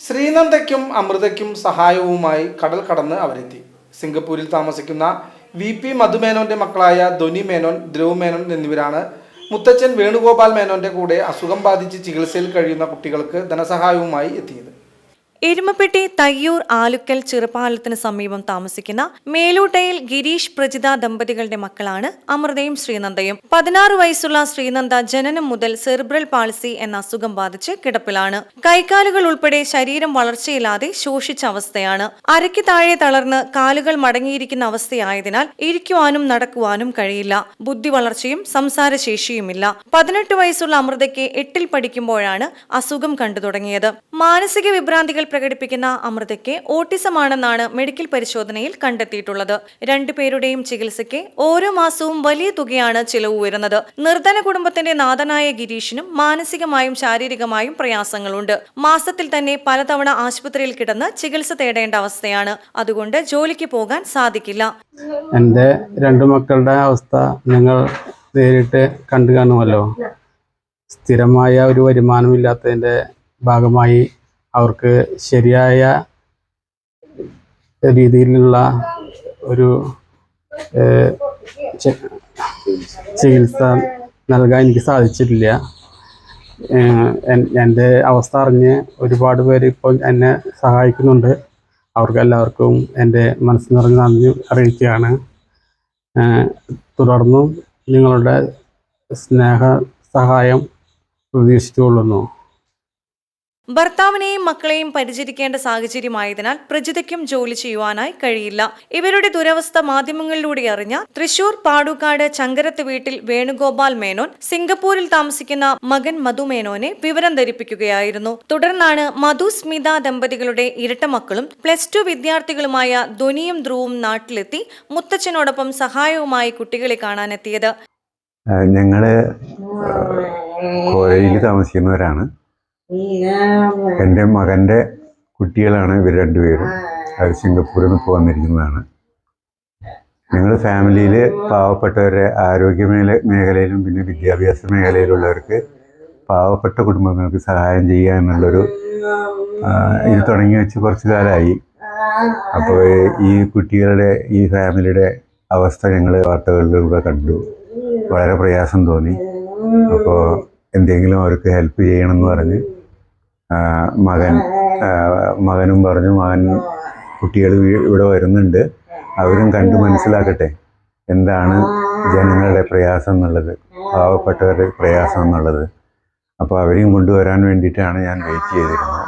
ശ്രീനന്ദയ്ക്കും അമൃതയ്ക്കും സഹായവുമായി കടൽ കടന്ന് അവരെത്തി. സിംഗപ്പൂരിൽ താമസിക്കുന്ന വി പി മധുമേനോന്റെ മക്കളായ ധ്വനി മേനോൻ ധ്രുവ് മേനോൻ എന്നിവരാണ് മുത്തച്ഛൻ വേണുഗോപാൽ മേനോന്റെ കൂടെ അസുഖം ബാധിച്ച് ചികിത്സയിൽ കഴിയുന്ന കുട്ടികൾക്ക് ധനസഹായവുമായി എത്തിയത്. എരുമപ്പെട്ടി തയ്യൂർ ആലുക്കൽ ചെറുപാലത്തിന് സമീപം താമസിക്കുന്ന മേലൂട്ടയിൽ ഗിരീഷ് പ്രജിത ദമ്പതികളുടെ മക്കളാണ് അമൃതയും ശ്രീനന്ദയും. പതിനാറ് വയസ്സുള്ള ശ്രീനന്ദ ജനനം മുതൽ സെർബ്രൽ പാൾസി എന്ന അസുഖം ബാധിച്ച് കിടപ്പിലാണ്. കൈകാലുകൾ ഉൾപ്പെടെ ശരീരം വളർച്ചയില്ലാതെ ശോഷിച്ച അവസ്ഥയാണ്. അരയ്ക്ക് താഴെ തളർന്ന് കാലുകൾ മടങ്ങിയിരിക്കുന്ന അവസ്ഥയായതിനാൽ ഇരിക്കുവാനും നടക്കുവാനും കഴിയില്ല. ബുദ്ധി വളർച്ചയും സംസാരശേഷിയുമില്ല. പതിനെട്ട് വയസ്സുള്ള അമൃതയ്ക്ക് എട്ടിൽ പഠിക്കുമ്പോഴാണ് അസുഖം കണ്ടു തുടങ്ങിയത് മാനസിക വിഭ്രാന്തികൾ പ്രകടിപ്പിക്കുന്ന അമൃതയ്ക്ക് ഓട്ടിസമാണെന്നാണ് മെഡിക്കൽ പരിശോധനയിൽ കണ്ടെത്തിയിട്ടുള്ളത്. രണ്ടുപേരുടെയും ചികിത്സയ്ക്ക് ഓരോ മാസവും വലിയ തുകയാണ് ചിലവ് വരുന്നത്. നിർധന കുടുംബത്തിന്റെ നാഥനായ ഗിരീഷിനും മാനസികമായും ശാരീരികമായും പ്രയാസങ്ങളുണ്ട്. മാസത്തിൽ തന്നെ പലതവണ ആശുപത്രിയിൽ കിടന്ന് ചികിത്സ തേടേണ്ട അവസ്ഥയാണ്. അതുകൊണ്ട് ജോലിക്ക് പോകാൻ സാധിക്കില്ല. എന്റെ രണ്ടു മക്കളുടെ അവസ്ഥ നിങ്ങൾ നേരിട്ട് കണ്ടു കാണുമല്ലോ. സ്ഥിരമായ ഒരു വരുമാനമില്ലാത്തതിന്റെ ഭാഗമായി അവർക്ക് ശരിയായ രീതിയിലുള്ള ഒരു ചികിത്സ നൽകാൻ എനിക്ക് സാധിച്ചിട്ടില്ല. എന്റെ അവസ്ഥ അറിഞ്ഞ് ഒരുപാട് പേര് ഇപ്പോൾ എന്നെ സഹായിക്കുന്നുണ്ട്. അവർക്കെല്ലാവർക്കും എന്റെ മനസ്സ് നിറഞ്ഞ നന്ദി അറിയിക്കുകയാണ്. തുടർന്നും നിങ്ങളുടെ സ്നേഹ സഹായം പ്രതീക്ഷിച്ചുകൊള്ളുന്നു. ഭർത്താവിനെയും മക്കളെയും പരിചരിക്കേണ്ട സാഹചര്യമായതിനാൽ പ്രജിതയ്ക്കും ജോലി ചെയ്യുവാനായി കഴിയില്ല. ഇവരുടെ ദുരവസ്ഥ മാധ്യമങ്ങളിലൂടെ അറിഞ്ഞ തൃശൂർ പാടുക്കാട് ചങ്കരത്ത് വീട്ടിൽ വേണുഗോപാൽ മേനോൻ സിംഗപ്പൂരിൽ താമസിക്കുന്ന മകൻ മധു മേനോനെ വിവരം ധരിപ്പിക്കുകയായിരുന്നു. തുടർന്നാണ് മധു സ്മിത ദമ്പതികളുടെ ഇരട്ട മക്കളും പ്ലസ് ടു വിദ്യാർത്ഥികളുമായ ധ്വനിയും ധ്രുവും നാട്ടിലെത്തി മുത്തച്ഛനോടൊപ്പം സഹായവുമായി കുട്ടികളെ കാണാനെത്തിയത്. ഞങ്ങൾ കോഴയിൽ താമസിക്കുന്നവരാണ്. എന്റെ മകന്റെ കുട്ടികളാണ് ഇവർ രണ്ടുപേരും. അവർ സിംഗപ്പൂരിൽ നിന്ന് ഇപ്പോൾ വന്നിരിക്കുന്നതാണ്. ഞങ്ങൾ ഫാമിലിയിൽ പാവപ്പെട്ടവരെ ആരോഗ്യ മേഖല മേഖലയിലും പിന്നെ വിദ്യാഭ്യാസ മേഖലയിലുള്ളവർക്ക് പാവപ്പെട്ട കുടുംബങ്ങൾക്ക് സഹായം ചെയ്യുക എന്നുള്ളൊരു ഇത് തുടങ്ങി വെച്ച് കുറച്ച് കാലമായി. അപ്പോൾ ഈ കുട്ടികളുടെ ഈ ഫാമിലിയുടെ അവസ്ഥ ഞങ്ങൾ വാർത്തകളിലൂടെ കണ്ടു. വളരെ പ്രയാസം തോന്നി. അപ്പോൾ എന്തെങ്കിലും അവർക്ക് ഹെൽപ്പ് ചെയ്യണമെന്ന് പറഞ്ഞ് മകൻ മകനും പറഞ്ഞു മകൻ കുട്ടികൾ ഇവിടെ വരുന്നുണ്ട്. അവരും കണ്ടു മനസ്സിലാക്കട്ടെ എന്താണ് ജനങ്ങളുടെ പ്രയാസം എന്നുള്ളത് പാവപ്പെട്ടവരുടെ പ്രയാസം എന്നുള്ളത്. അപ്പോൾ അവരെയും കൊണ്ടുവരാൻ വേണ്ടിയിട്ടാണ് ഞാൻ വെയിറ്റ് ചെയ്തിരുന്നത്.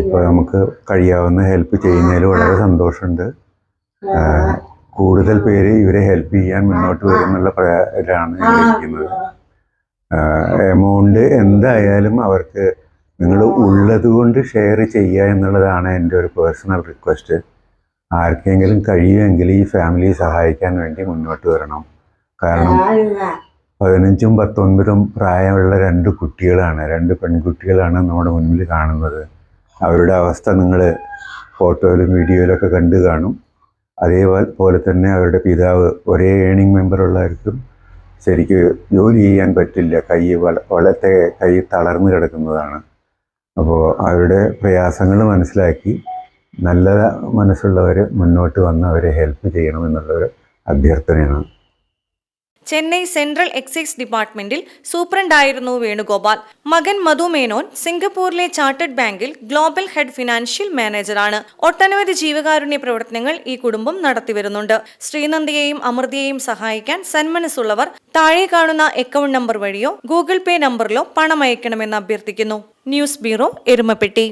ഇപ്പോൾ നമുക്ക് കഴിയാവുന്ന ഹെൽപ്പ് ചെയ്യുന്നതിൽ വളരെ സന്തോഷമുണ്ട്. കൂടുതൽ പേര് ഇവരെ ഹെൽപ്പ് ചെയ്യാൻ മുന്നോട്ട് വരുന്നുള്ള പ്രകാരമാണ് ഞാൻ എമൗണ്ട് എന്തായാലും അവർക്ക് നിങ്ങൾ ഉള്ളത് കൊണ്ട് ഷെയർ ചെയ്യുക എന്നുള്ളതാണ് എന്റെ ഒരു പേഴ്സണൽ റിക്വസ്റ്റ് ആർക്കെങ്കിലും കഴിയുമെങ്കിൽ ഈ ഫാമിലി സഹായിക്കാൻ വേണ്ടി മുന്നോട്ട് വരണം. കാരണം പതിനഞ്ചും പത്തൊൻപതും പ്രായമുള്ള രണ്ട് കുട്ടികളാണ് രണ്ട് പെൺകുട്ടികളാണ് നമ്മുടെ മുന്നിൽ കാണുന്നത്. അവരുടെ അവസ്ഥ നിങ്ങൾ ഫോട്ടോയിലും വീഡിയോയിലൊക്കെ കണ്ടു കാണും. അതേപോലെ തന്നെ അവരുടെ പിതാവ് ഒരേ ഏണിംഗ് മെമ്പറുള്ളവർക്കും ശരിക്ക് ജോലി ചെയ്യാൻ പറ്റില്ല കൈ വള വളത്തെ കൈ തളർന്നു കിടക്കുന്നതാണ്. അപ്പോൾ അവരുടെ പ്രയാസങ്ങൾ മനസ്സിലാക്കി നല്ല മനസ്സുള്ളവർ മുന്നോട്ട് വന്ന് അവരെ ഹെൽപ്പ് ചെയ്യണമെന്നുള്ളൊരു അഭ്യർത്ഥനയാണ്. ചെന്നൈ സെൻട്രൽ എക്സൈസ് ഡിപ്പാർട്ട്മെന്റിൽ സൂപ്രണ്ടായിരുന്നു വേണുഗോപാൽ. മകൻ മധു മേനോൻ സിംഗപ്പൂരിലെ ചാർട്ടേഡ് ബാങ്കിൽ ഗ്ലോബൽ ഹെഡ് ഫിനാൻഷ്യൽ മാനേജറാണ്. ഒട്ടനവധി ജീവകാരുണ്യ പ്രവർത്തനങ്ങൾ ഈ കുടുംബം നടത്തിവരുന്നുണ്ട്. ശ്രീനന്ദിയെയും അമൃതയെയും സഹായിക്കാൻ സന്മനസ്സുള്ളവർ താഴെ കാണുന്ന അക്കൗണ്ട് നമ്പർ വഴിയോ ഗൂഗിൾ പേ നമ്പറിലോ പണം അയക്കണമെന്ന് അഭ്യർത്ഥിക്കുന്നു. News bureau Erumapetty.